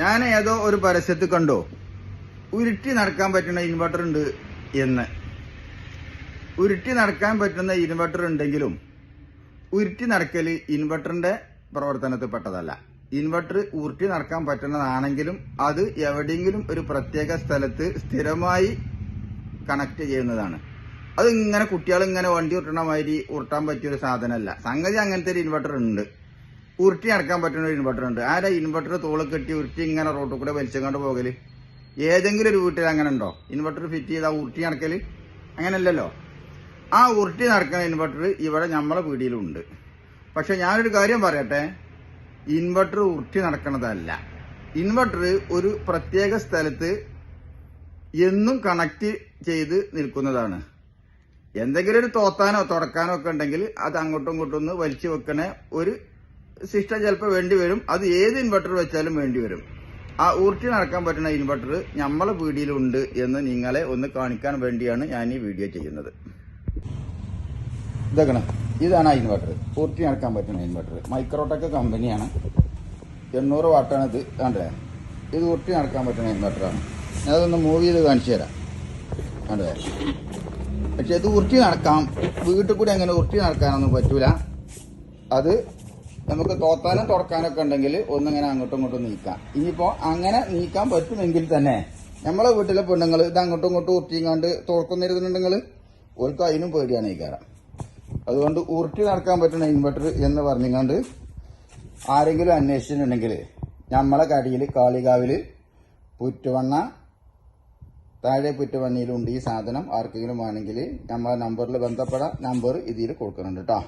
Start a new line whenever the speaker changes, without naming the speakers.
ഞാൻ ഏതോ ഒരു പരസ്യത്തിൽ കണ്ടോ? ഉരുട്ടി നടക്കാൻ പറ്റുന്ന ഇൻവെർട്ടർ ഉണ്ട് എന്ന്. ഉരുട്ടി നടക്കാൻ പറ്റുന്ന ഇൻവെർട്ടർ ഉണ്ടെങ്കിലും ഉരുട്ടി നടക്കൽ ഇൻവെർട്ടറിന്റെ പ്രവർത്തനത്തിൽ പെട്ടതല്ല. ഇൻവെർട്ടർ ഉരുട്ടി നടക്കാൻ പറ്റുന്നതാണെങ്കിലും അത് എവിടെയെങ്കിലും ഒരു പ്രത്യേക സ്ഥലത്ത് സ്ഥിരമായി കണക്ട് ചെയ്യുന്നതാണ്. അത് ഇങ്ങനെ കുട്ടികൾ ഇങ്ങനെ വണ്ടി ഉരുട്ടണ മാതിരി ഉരുട്ടാൻ പറ്റിയ ഒരു സാധനമല്ല. സംഗതി അങ്ങനത്തെ ഒരു ഇൻവെർട്ടർ ഉണ്ട്. ഉരുട്ടി നടക്കാൻ പറ്റുന്ന ഒരു ഇൻവെർട്ടർ ഉണ്ട്. ആരെ ഇൻവെർട്ടർ തോൾ കെട്ടി ഉരുട്ടി ഇങ്ങനെ റോട്ടിൽ കൂടെ വലിച്ചുകൊണ്ട് പോകൽ? ഏതെങ്കിലും ഒരു വീട്ടിൽ അങ്ങനെ ഉണ്ടോ? ഇൻവെർട്ടർ ഫിറ്റ് ചെയ്താൽ ഉരുട്ടി നടക്കൽ? അങ്ങനെയല്ലല്ലോ. ആ ഉരുട്ടി നടക്കുന്ന ഇൻവെർട്ടർ ഇവിടെ നമ്മളെ വീടിലുണ്ട്. പക്ഷെ ഞാനൊരു കാര്യം പറയട്ടെ. ഇൻവെർട്ടർ ഉരുട്ടി നടക്കണതല്ല ഇൻവെർട്ടർ ഒരു പ്രത്യേക സ്ഥലത്ത് എന്നും കണക്ട് ചെയ്ത് നിൽക്കുന്നതാണ്. എന്തെങ്കിലും ഒരു തോത്താനോ തുടക്കാനോ ഒക്കെ ഉണ്ടെങ്കിൽ അത് അങ്ങോട്ടും ഇങ്ങോട്ടും ഒന്ന് വലിച്ചു വെക്കണ ഒരു സിസ്റ്റം ചിലപ്പോൾ വേണ്ടി വരും. അത് ഏത് ഇൻവെർട്ടർ വെച്ചാലും വേണ്ടി വരും. ആ ഊർട്ടി നടക്കാൻ പറ്റുന്ന ഇൻവെർട്ടർ നമ്മളെ വീടിലുണ്ട് എന്ന് നിങ്ങളെ ഒന്ന് കാണിക്കാൻ വേണ്ടിയാണ് ഞാൻ ഈ വീഡിയോ ചെയ്യുന്നത്. ഇതൊക്കെ ഇതാണ് ആ ഇൻവെർട്ടർ ഊർട്ടി നടക്കാൻ പറ്റുന്ന ഇൻവെർട്ടർ മൈക്രോടെക് കമ്പനിയാണ് എണ്ണൂറ് വാട്ടാണ് ഇത് കണ്ടേ ഇത് ഊർട്ടി നടക്കാൻ പറ്റുന്ന ഇൻവെർട്ടറാണ് ഞാൻ അതൊന്ന് മൂവ് ചെയ്ത് കാണിച്ചു തരാം. കണ്ടേ പക്ഷെ ഇത് ഉരുട്ടി നടക്കാം വീട്ടിൽ കൂടി അങ്ങനെ ഉരുട്ടി നടക്കാനൊന്നും പറ്റൂല. അത് നമുക്ക് തോത്താനും തുറക്കാനൊക്കെ ഉണ്ടെങ്കിൽ ഒന്നിങ്ങനെ അങ്ങോട്ടും ഇങ്ങോട്ടും നീക്കാം. ഇനിയിപ്പോ അങ്ങനെ നീക്കാൻ പറ്റുമെങ്കിൽ തന്നെ നമ്മളെ വീട്ടിലെ പെണ്ണുങ്ങൾ ഇത് അങ്ങോട്ടും ഇങ്ങോട്ടും ഉരുട്ടിയും തുറക്കുന്നിരുന്നുണ്ടെങ്കിൽ ഓർക്ക് അതിനും പേടിയാണ് ഈ കാരണം അതുകൊണ്ട് ഉരുട്ടി നടക്കാൻ പറ്റുന്ന ഇൻവെർട്ടർ എന്ന് പറഞ്ഞുകൊണ്ട് ആരെങ്കിലും അന്വേഷിച്ചിട്ടുണ്ടെങ്കിൽ നമ്മളെ കടിയിൽ കാളികാവിൽ പുറ്റുവണ്ണ താഴെ പുറ്റുവണ്ണയിലുണ്ട് ഈ സാധനം ആർക്കെങ്കിലും വേണമെങ്കിൽ നമ്മളെ നമ്പറിൽ ബന്ധപ്പെടാം. നമ്പർ ഇതിൽ കൊടുക്കുന്നുണ്ട് കേട്ടോ